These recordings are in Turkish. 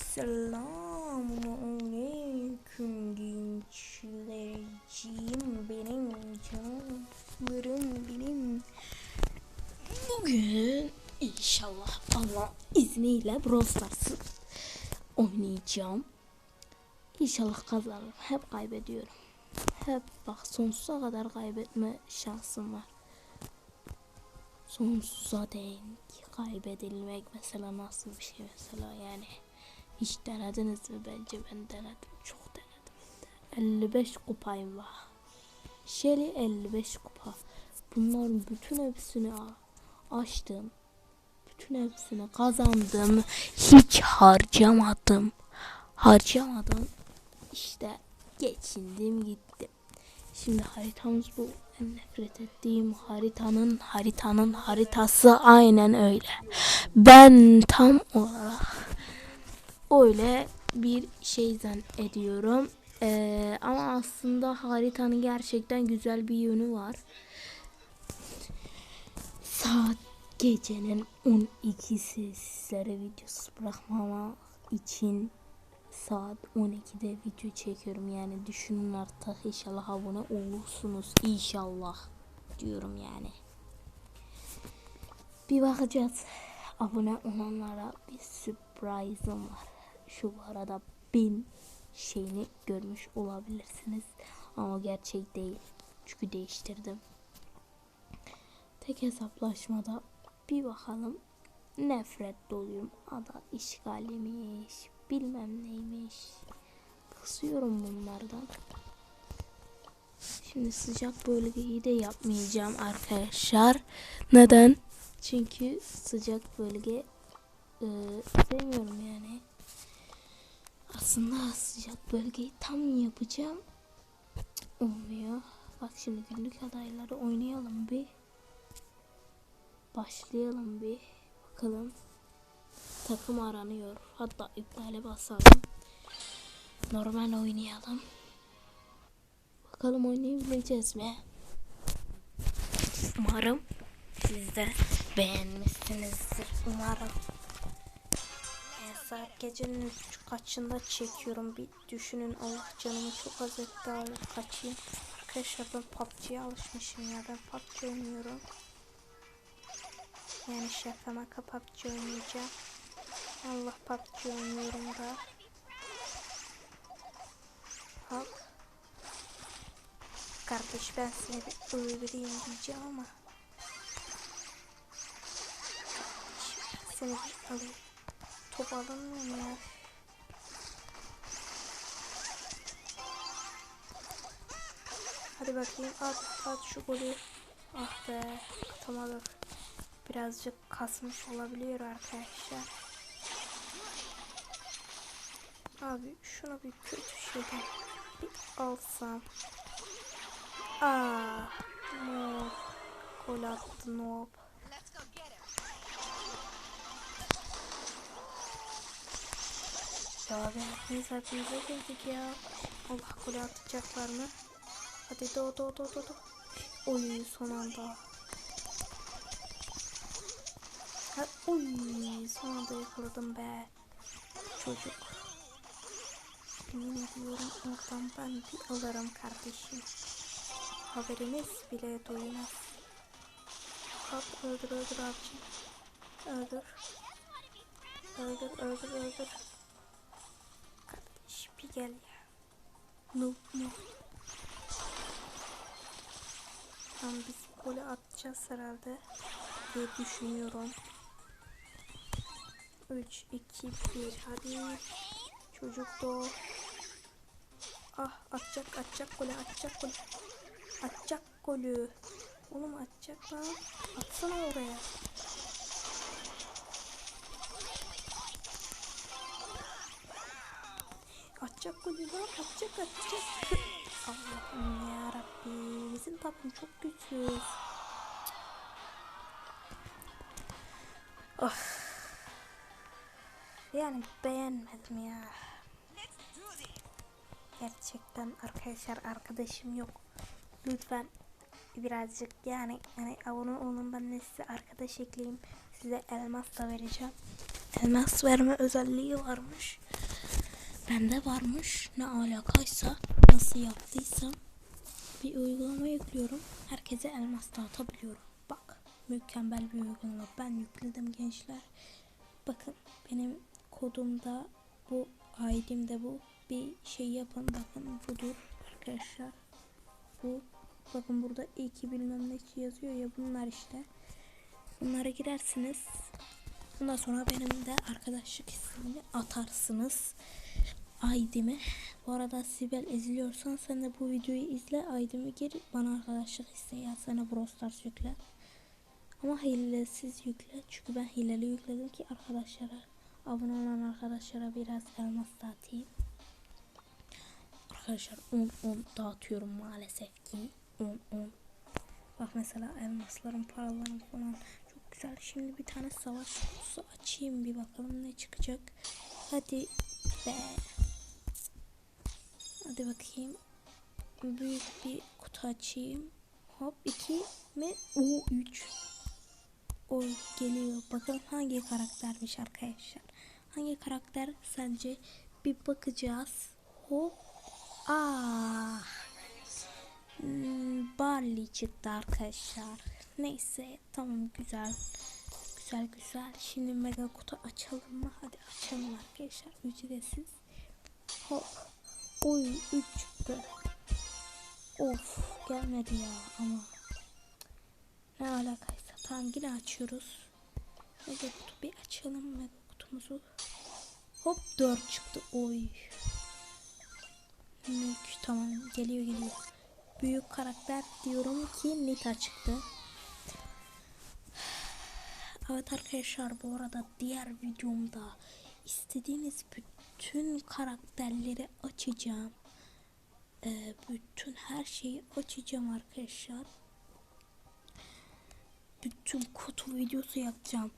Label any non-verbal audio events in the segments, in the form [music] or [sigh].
Selamun aleyküm gençlerciğim benim canlarım benim. Bugün inşallah Allah izniyle Brawl Stars'ı oynayacağım. İnşallah kazanırım. Hep kaybediyorum. Hep bak sonsuza kadar kaybetme şansım var. Sonsuza denk kaybedilmek mesela nasıl bir şey mesela yani. Hiç denediniz mi? Bence ben denedim. Çok denedim. 55 kupayım var. Shelly 55 kupa. Bunların bütün hepsini açtım. Bütün hepsini kazandım. Hiç harcamadım. Harcamadım. İşte geçindim gittim. Şimdi haritamız bu. En nefret ettiğim haritanın haritanın haritası aynen öyle. Ben tam olarak öyle bir şey zannediyorum. Ee, ama aslında haritanın gerçekten güzel bir yönü var. Saat gecenin 12'si sizlere videosu bırakmamak için saat 12'de video çekiyorum yani düşünün artık inşallah abone olursunuz inşallah diyorum yani. Bir bakacağız. Abone olanlara bir sürprizim var. Şu arada bin şeyini görmüş olabilirsiniz. Ama gerçek değil. Çünkü değiştirdim. Tek hesaplaşmada bir bakalım. Nefret doluyum. Ada işgaliymiş. Bilmem neymiş. Kısıyorum bunlardan. Şimdi sıcak bölgeyi de yapmayacağım arkadaşlar. Neden? Çünkü sıcak bölge e, sevmiyorum yani. Aslında sıcak bölgeyi tam yapacağım. Olmuyor. Bak şimdi günlük adayları oynayalım bir. Başlayalım bir. Bakalım. Takım aranıyor. Hatta iptale basalım. Normal oynayalım. Bakalım oynayabileceğiz mi? Umarım siz de beğenmişsinizdir. Umarım. Saat gecenin kaçında çekiyorum. Bir düşünün Allah canımı çok az etti abi. Kaçayım. Arkadaşlar ben PUBG'ye alışmışım ya. Ben PUBG oynuyorum. Yani şaka maka PUBG oynayacağım. Allah PUBG oynuyorum da. Hop. Kardeş ben seni bir öldüreyim diyeceğim ama. Seni bir alayım. Mu ya? Hadi bakayım at at şu golü. Ah be atamadık. Birazcık kasmış olabiliyor arkadaşlar. Abi şunu bir kötü şeyden bir alsam. Aa, no. Gol attı noob. Ya ben hepimiz hepimize girdik ya. Allah gol atacaklar mı? Hadi do do do do do. Oy son anda. Ha, oy son anda yakaladım be. Çocuk. Yemin ediyorum oradan ben bir alırım kardeşim. Haberiniz bile duymaz. Hop öldür öldür abicim. Öldür. Öldür öldür öldür. Bir gel ya. Noob noob. Tamam biz golü atacağız herhalde diye düşünüyorum. 3, 2, 1 hadi. Çocuk da Ah atacak atacak golü atacak golü. Atacak golü. Oğlum atacak lan. Atsana oraya. Atacak golü lan atacak atacak. Allah'ım ya Rabbi. Bizim takım çok güçsüz. Of. Yani beğenmedim ya. Gerçekten arkadaşlar arkadaşım yok. Lütfen birazcık yani hani abone olun ben de size arkadaş ekleyeyim. Size elmas da vereceğim. Elmas verme özelliği varmış. Bende varmış. Ne alakaysa nasıl yaptıysam bir uygulama yüklüyorum. Herkese elmas dağıtabiliyorum. Bak mükemmel bir uygulama. Ben yükledim gençler. Bakın benim kodumda bu ID'mde bu. Bir şey yapın bakın budur arkadaşlar. Bu bakın burada iki bilmem ne yazıyor ya bunlar işte. Bunlara girersiniz. Ondan sonra benim de arkadaşlık ismini atarsınız. ID'mi. Bu arada Sibel izliyorsan sen de bu videoyu izle. ID'mi gir bana arkadaşlık isteği yaz. Sana Brawl Stars yükle. Ama hilesiz yükle. Çünkü ben hileli yükledim ki arkadaşlara abone olan arkadaşlara biraz elmas dağıtayım. Arkadaşlar 10 10 dağıtıyorum maalesef ki. 10 10. Bak mesela elmaslarım, paralarım falan çok güzel. Şimdi bir tane savaş kutusu açayım bir bakalım ne çıkacak. Hadi be. Hadi bakayım. Büyük bir kutu açayım. Hop 2 mi? O 3. O geliyor. Bakalım hangi karaktermiş arkadaşlar. Hangi karakter sence? Bir bakacağız. Hop. Ah. Hmm, Barley çıktı arkadaşlar. Neyse tamam güzel. Güzel güzel. Şimdi mega kutu açalım mı? Hadi açalım arkadaşlar. Ücretsiz. Hop. Oy 3 çıktı. Of gelmedi ya ama. Ne alakaysa. Tamam yine açıyoruz. Mega kutu bir açalım mega kutumuzu. Hop 4 çıktı. Oy. Mük tamam geliyor geliyor. Büyük karakter diyorum ki Nita çıktı. Evet arkadaşlar bu arada diğer videomda istediğiniz bütün karakterleri açacağım. Ee, bütün her şeyi açacağım arkadaşlar. Bütün kutu videosu yapacağım.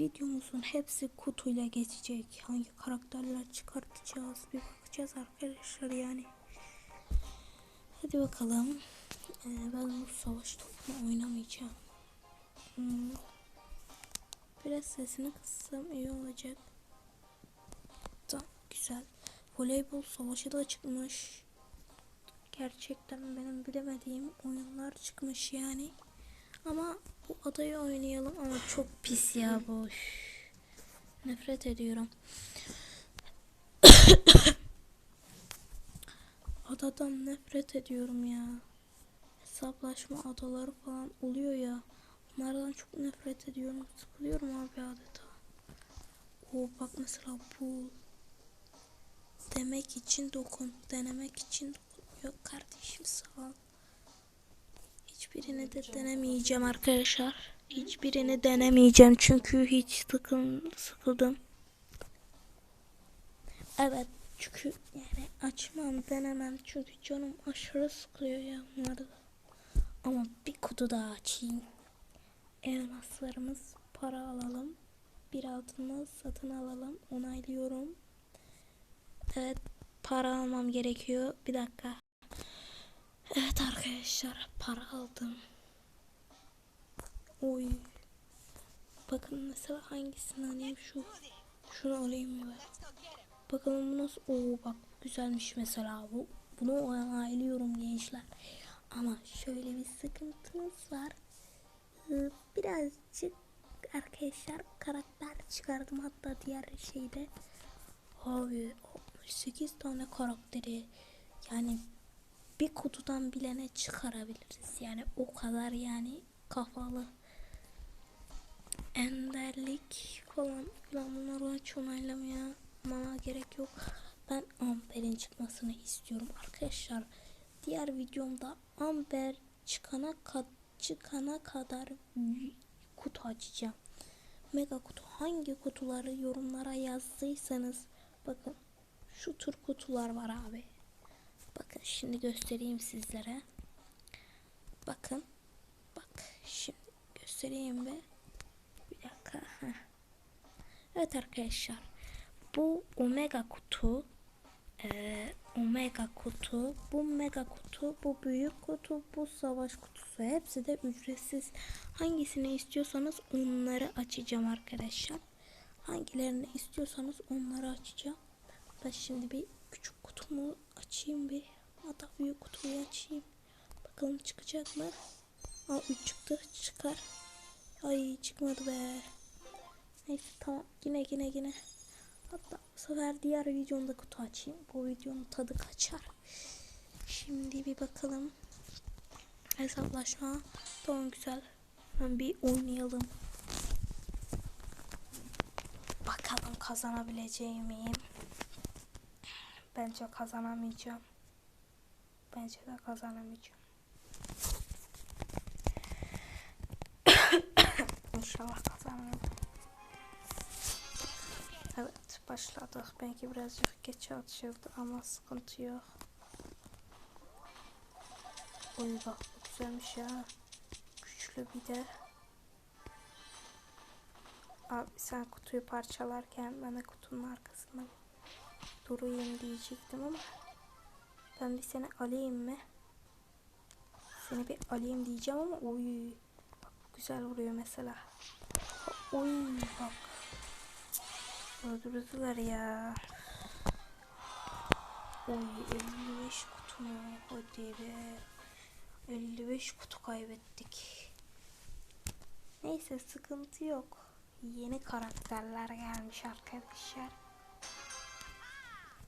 Videomuzun hepsi kutuyla geçecek. Hangi karakterler çıkartacağız bir bakacağız arkadaşlar yani. Hadi bakalım. Ee, ben bu savaş topunu oynamayacağım. Hmm. Biraz sesini kıssam iyi olacak. Güzel. Voleybol savaşı da çıkmış. Gerçekten benim bilemediğim oyunlar çıkmış yani. Ama bu adayı oynayalım ama çok pis ya bu. Nefret ediyorum. [coughs] Adadan nefret ediyorum ya. Hesaplaşma adaları falan oluyor ya. Onlardan çok nefret ediyorum. Sıkılıyorum abi adeta. O bak mesela bu demek için dokun, denemek için dokun. Yok kardeşim sağ ol. Hiçbirini de denemeyeceğim arkadaşlar. Hiçbirini denemeyeceğim çünkü hiç sıkın, sıkıldım. Evet çünkü yani açmam denemem çünkü canım aşırı sıkılıyor ya bunları. Ama bir kutu daha açayım. Elmaslarımız para alalım. Bir altını satın alalım. Onaylıyorum. Evet para almam gerekiyor. Bir dakika. Evet arkadaşlar para aldım. Oy. Bakın mesela hangisini alayım şu. Şunu alayım mı ben? Bakalım bu nasıl? Oo bak güzelmiş mesela bu. Bunu onaylıyorum gençler. Ama şöyle bir sıkıntımız var. Ee, Birazcık arkadaşlar karakter çıkardım hatta diğer şeyde. Abi 68 tane karakteri yani bir kutudan bile ne çıkarabiliriz. Yani o kadar yani kafalı. Enderlik falan filan bunları hiç onaylamaya bana gerek yok. Ben Amber'in çıkmasını istiyorum arkadaşlar. Diğer videomda Amber çıkana kad çıkana kadar kutu açacağım. Mega kutu hangi kutuları yorumlara yazdıysanız bakın şu tür kutular var abi. Bakın şimdi göstereyim sizlere. Bakın. Bak şimdi göstereyim ve bir dakika. Heh. Evet arkadaşlar. Bu omega kutu. Ee, omega kutu. Bu mega kutu. Bu büyük kutu. Bu savaş kutusu. Hepsi de ücretsiz. Hangisini istiyorsanız onları açacağım arkadaşlar. Hangilerini istiyorsanız onları açacağım. Ben şimdi bir küçük kutumu açayım bir. Hatta büyük kutuyu açayım. Bakalım çıkacak mı? Aa 3 çıktı. Çıkar. Ay çıkmadı be. Neyse tamam. Yine yine yine. Hatta bu sefer diğer videomda kutu açayım. Bu videonun tadı kaçar. Şimdi bir bakalım. Hesaplaşma. Tamam güzel. Hemen bir oynayalım. Bakalım kazanabileceğim miyim? Bence kazanamayacağım. Bence de kazanamayacağım. [coughs] İnşallah kazanırım. Evet başladık. Belki birazcık geç açıldı ama sıkıntı yok. Oy bak güzelmiş ya. Güçlü bir de. Abi sen kutuyu parçalarken ben de kutunun arkasında durayım diyecektim ama ben bir seni alayım mı? Seni bir alayım diyeceğim ama oy bak güzel vuruyor mesela. Oy bak. Öldürdüler ya. Oy 55 kutu mu? Hadi be. 55 kutu kaybettik. Neyse sıkıntı yok. Yeni karakterler gelmiş arkadaşlar.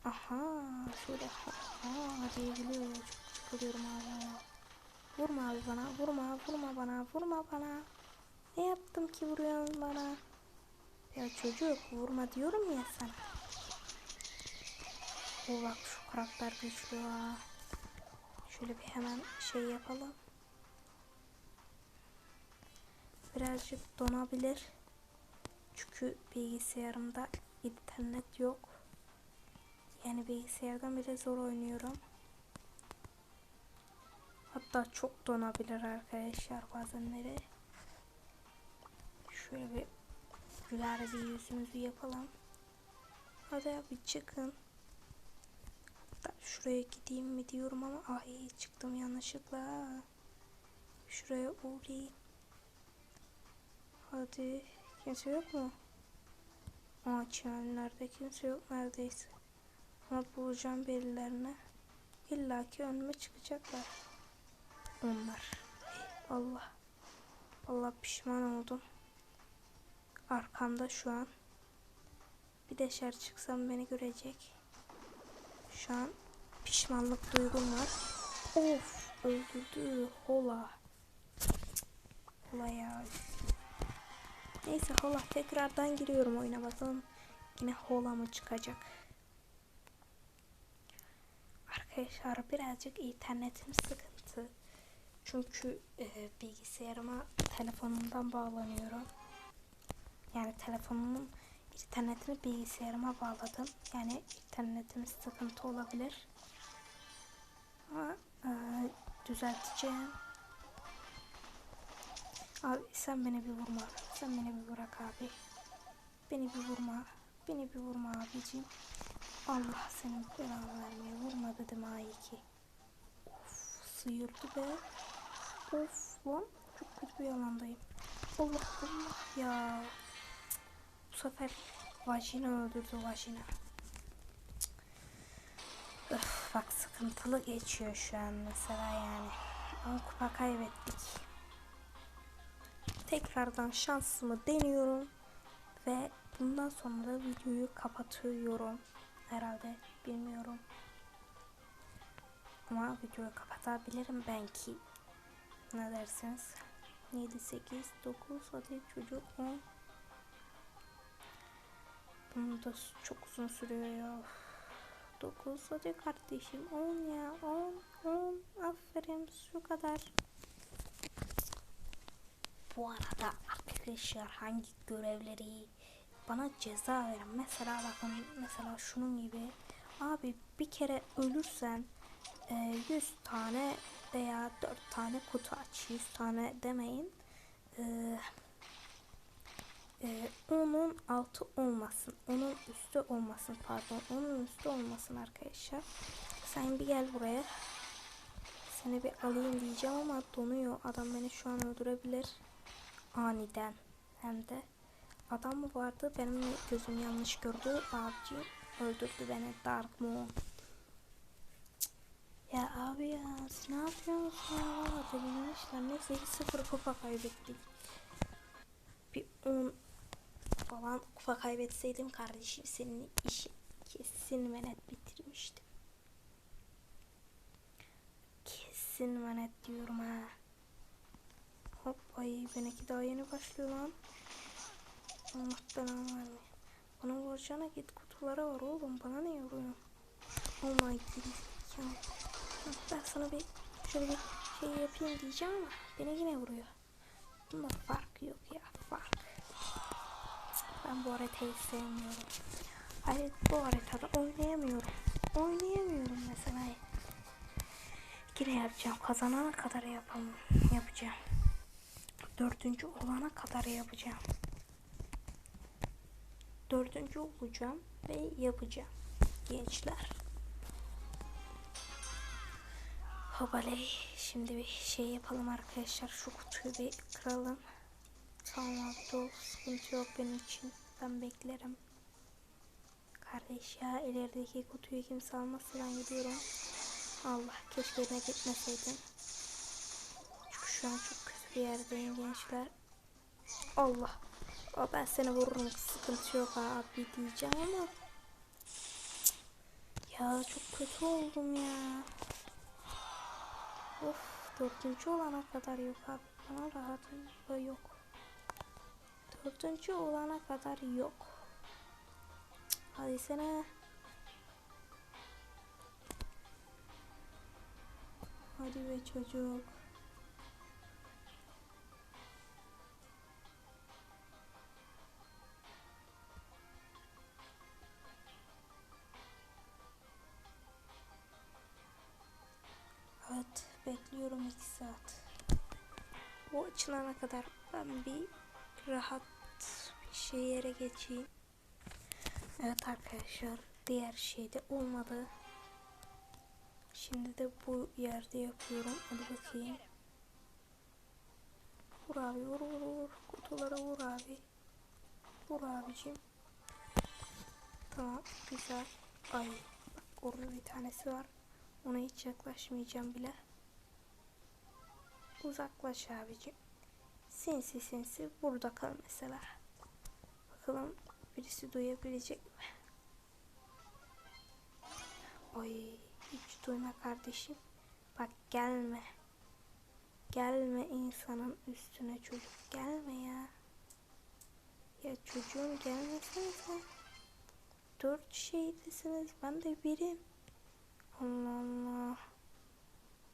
Aha şöyle aha diyebiliyor. Çok sıkılıyorum abi. Vurma abi bana. Vurma vurma bana. Vurma bana. Ne yaptım ki vuruyorsun bana? Ya çocuk vurma diyorum ya sana. O bak şu karakter güçlü ha. Şöyle bir hemen şey yapalım. Birazcık donabilir. Çünkü bilgisayarımda internet yok. Yani bilgisayardan bile zor oynuyorum. Hatta çok donabilir arkadaşlar bazenleri. Şöyle bir güler bir yüzümüzü yapalım. Hadi abi çıkın. Hatta şuraya gideyim mi diyorum ama ay çıktım yanlışlıkla. Şuraya uğrayayım. Hadi kimse yok mu? Aa çimenlerde kimse yok neredeyse. Ama bulacağım birilerini. İlla ki önüme çıkacaklar. Onlar. Allah. Allah pişman oldum. Arkamda şu an. Bir dışarı çıksam beni görecek. Şu an pişmanlık duygum var. Of öldürdü. Hola. Hola ya. Neyse hola tekrardan giriyorum oyuna bakalım. Yine hola mı çıkacak? Arkadaşlar birazcık internetim sıkıntı. Çünkü e, bilgisayarıma telefonumdan bağlanıyorum. Yani telefonumun internetini bilgisayarıma bağladım. Yani internetim sıkıntı olabilir. Ama e, düzelteceğim. Abi sen beni bir vurma. Sen beni bir bırak abi. Beni bir vurma. Beni bir vurma abicim. Allah senin belanı vermeye vurma dedim ha iyi ki. Of sıyırdı be. Of lan çok kötü bir alandayım. Allah Allah ya. Bu sefer vajina öldürdü vajina. Öf, bak sıkıntılı geçiyor şu an mesela yani. Ama kupa kaybettik. Tekrardan şansımı deniyorum. Ve bundan sonra videoyu kapatıyorum. Herhalde bilmiyorum. Ama videoyu kapatabilirim belki. Ne dersiniz? 7, 8, 9, hadi çocuk 10. Bunu da çok uzun sürüyor ya. 9 hadi kardeşim 10 ya 10 10 aferin şu kadar. Bu arada arkadaşlar hangi görevleri bana ceza verin. Mesela bakın mesela şunun gibi. Abi bir kere ölürsen e, 100 tane veya 4 tane kutu aç. 100 tane demeyin. E, e, onun altı olmasın. Onun üstü olmasın pardon. Onun üstü olmasın arkadaşlar. Sen bir gel buraya. Seni bir alayım diyeceğim ama donuyor. Adam beni şu an öldürebilir. Aniden. Hem de adam vardı? Benim gözüm yanlış gördü. Abici öldürdü beni Dark Moon. Ya abi ya ne yapıyorsunuz ya? Valla delirirler. Neyse 2-0 kupa kaybettik. Bir 10 falan kupa kaybetseydim kardeşim senin işi kesin ve net bitirmiştim. Kesin ve net diyorum ha. Hop ay benimki daha yeni başlıyor lan. Allah belanı vermiyor. Bana git kutulara var oğlum. Bana ne vuruyorsun? Oh my god. Ben sana bir şöyle bir şey yapayım diyeceğim ama beni yine vuruyor. Bunda fark yok ya fark. Ben bu haritayı sevmiyorum. Hayır bu haritada oynayamıyorum. Oynayamıyorum mesela. Yine yapacağım. Kazanana kadar yapalım. Yapacağım. Dördüncü olana kadar yapacağım. Dördüncü olacağım ve yapacağım. Gençler. Hobaley. Şimdi bir şey yapalım arkadaşlar. Şu kutuyu bir kıralım. Tamam dur. Sıkıntı yok benim için. Ben beklerim. Kardeş ya ilerideki kutuyu kimse almazsa ben gidiyorum. Allah keşke yerine gitmeseydim. Çünkü şu an çok kötü bir yerdeyim gençler. Allah. Aa, ben seni vururum sıkıntı yok abi diyeceğim ama. Ya çok kötü oldum ya. Of dördüncü olana kadar yok abi. Bana rahatlığı yok. Dördüncü olana kadar yok. Hadi sene. Hadi be çocuk. İki saat. Bu açılana kadar ben bir rahat bir şey yere geçeyim. Evet arkadaşlar diğer şey de olmadı. Şimdi de bu yerde yapıyorum. Hadi bakayım. Vur abi vur vur vur. Kutulara vur abi. Vur abicim. Tamam güzel. Ay bak orada bir tanesi var. Ona hiç yaklaşmayacağım bile. Uzaklaş abicim. Sinsi sinsi burada kal mesela. Bakalım birisi duyabilecek mi? Ay hiç duyma kardeşim. Bak gelme. Gelme insanın üstüne çocuk. Gelme ya. Ya çocuğum gelmesene sen. Dört şeydesiniz. Ben de birim. Allah Allah.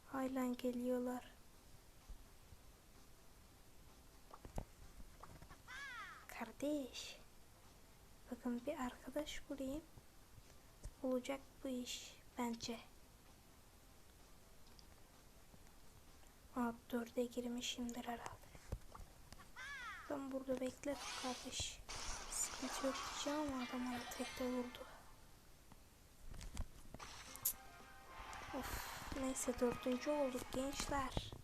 Hala geliyorlar. Kardeş. Bakın bir arkadaş bulayım. Olacak bu iş bence. Aa dörde girmişimdir herhalde. Ben burada beklerim kardeş. Sıkıntı yok diyeceğim ama adam bana tekte vurdu. Of, neyse dördüncü olduk gençler.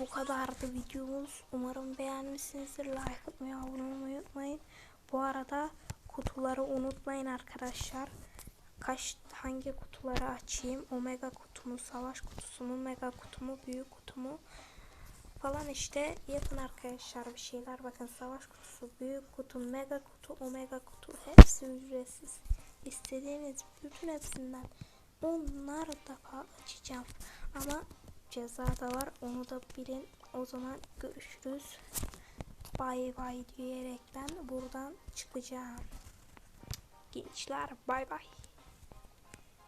Bu kadardı videomuz. Umarım beğenmişsinizdir. Like atmayı, abone olmayı unutmayın. Bu arada kutuları unutmayın arkadaşlar. Kaç hangi kutuları açayım? Omega kutumu, savaş kutusu mu, mega kutumu, büyük kutumu falan işte yapın arkadaşlar bir şeyler. Bakın savaş kutusu, büyük kutu, mega kutu, omega kutu hepsi ücretsiz. İstediğiniz bütün hepsinden onlar defa açacağım. Ama ceza da var. Onu da bilin. O zaman görüşürüz. Bay bay diyerekten buradan çıkacağım. Gençler bay bay.